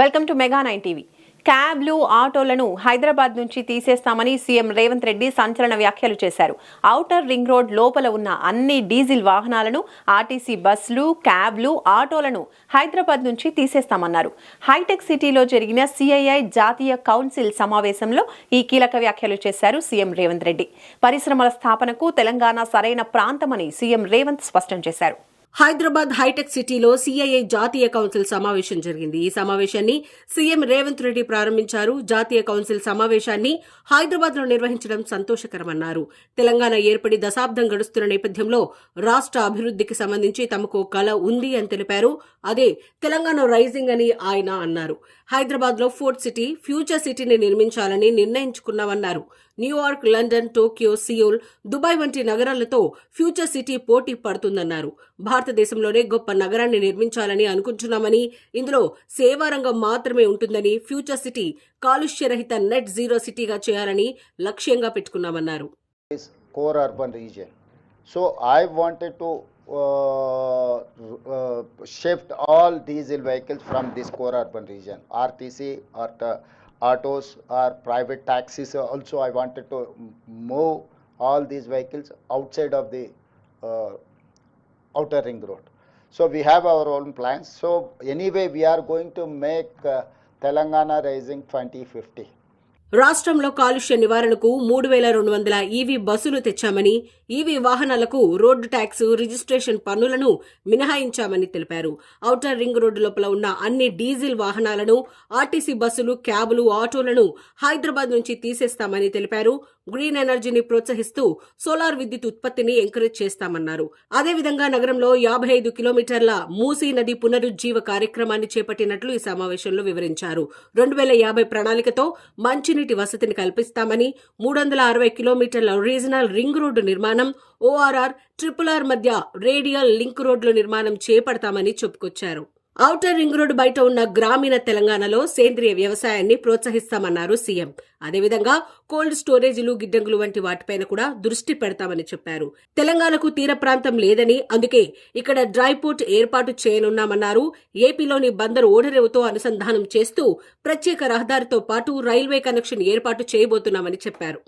Welcome to mega nine TV. క్యాబ్లు ఆటోలను హైదరాబాద్ నుంచి తీసేస్తామని సీఎం రేవంత్ రెడ్డి సంచలన వ్యాఖ్యలు చేశారు. ఔటర్ రింగ్ రోడ్ లోపల ఉన్న అన్ని డీజిల్ వాహనాలను ఆర్టీసీ బస్సులు క్యాబ్లు ఆటోలను హైదరాబాద్ నుంచి తీసేస్తామన్నారు. హైటెక్ సిటీలో జరిగిన సిఐఐ జాతీయ కౌన్సిల్ సమావేశంలో ఈ కీలక వ్యాఖ్యలు చేశారు సీఎం రేవంత్ రెడ్డి. పరిశ్రమల స్థాపనకు తెలంగాణ సరైన ప్రాంతమని సీఎం రేవంత్ స్పష్టం చేశారు. హైదరాబాద్ హైటెక్ సిటీలో సిఐఐ జాతీయ కౌన్సిల్ సమావేశం జరిగింది. ఈ సమావేశాన్ని సీఎం రేవంత్ రెడ్డి ప్రారంభించారు. జాతీయ కౌన్సిల్ సమావేశాన్ని హైదరాబాద్లో నిర్వహించడం సంతోషకరమన్నారు. తెలంగాణ ఏర్పడి దశాబ్దం గడుస్తున్న నేపథ్యంలో రాష్ట్ర అభివృద్ధికి సంబంధించి తమకు కల ఉంది అని తెలిపారు. అదే తెలంగాణ రైజింగ్ అని ఆయన అన్నారు. హైదరాబాద్లో ఫోర్త్ సిటీ ఫ్యూచర్ సిటీని నిర్మించాలని నిర్ణయించుకున్నామన్నారు. New York London Tokyo Seoul Dubai వంటి నగరాలతో ఫ్యూచర్ సిటీ పోటీ పడుతుందన్నారు. భారతదేశంలోనే గొప్ప నగరాన్ని నిర్మించాలని అనుకుంటున్నామని ఇందులో సేవారంగం మాత్రమే ఉంటుందని ఫ్యూచర్ సిటీ కాలుష్య రహిత నెట్ జీరో సిటీగా చేయాలని లక్ష్యంగా పెట్టుకున్నామన్నారు. Core urban so I wanted to shift all diesel vehicles from this core urban region RTC or autos or private taxis also I wanted to move all these vehicles outside of the outer ring road. So we have our own plans. So anyway we are going to make uh, Telangana Rising 2050. రాష్ట్రంలో కాలుష్య నివారణకు మూడు వేల రెండు వందల EV బస్సులు తెచ్చామని EV వాహనాలకు రోడ్డు ట్యాక్స్ రిజిస్ట్రేషన్ పన్నులను మినహాయించామని తెలిపారు. ఔటర్ రింగ్ రోడ్డు లోపల ఉన్న అన్ని డీజిల్ వాహనాలను ఆర్టీసీ బస్సులు క్యాబులు ఆటోలను హైదరాబాద్ నుంచి తీసేస్తామని తెలిపారు. గ్రీన్ ఎనర్జీని ప్రోత్సహిస్తూ సోలార్ విద్యుత్ ఉత్పత్తిని ఎంకరేజ్ చేస్తామన్నారు. అదేవిధంగా నగరంలో యాభై ఐదు కిలోమీటర్ల మూసీ నది పునరుజ్జీవ కార్యక్రమాన్ని చేపట్టినట్లు ఈ సమావేశంలో వివరించారు. రెండు వేల యాభై ప్రణాళికతో మంచి మంచినీటి వసతిని కల్పిస్తామని మూడు వందల అరవై కిలోమీటర్ల రీజనల్ రింగ్ రోడ్డు నిర్మాణం ఓఆర్ఆర్ ట్రిపుల్ ఆర్ మధ్య రేడియల్ లింక్ రోడ్ల నిర్మాణం చేపడతామని చెప్పుకొచ్చారు. ఔటర్ రింగ్ రోడ్డు బయట ఉన్న గ్రామీణ తెలంగాణలో సేంద్రియ వ్యవసాయాన్ని ప్రోత్సహిస్తామన్నారు సీఎం. అదేవిధంగా కోల్డ్ స్టోరేజీలు గిడ్డంగులు వంటి వాటిపైన కూడా దృష్టి పెడతామని చెప్పారు. తెలంగాణకు తీర ప్రాంతం లేదని అందుకే ఇక్కడ డ్రై పోర్ట్ ఏర్పాటు చేయనున్నామన్నారు. ఏపీలోని బందర్ ఓడరేవుతో అనుసంధానం చేస్తూ ప్రత్యేక రహదారితో పాటు రైల్వే కనెక్షన్ ఏర్పాటు చేయబోతున్నామని చెప్పారు.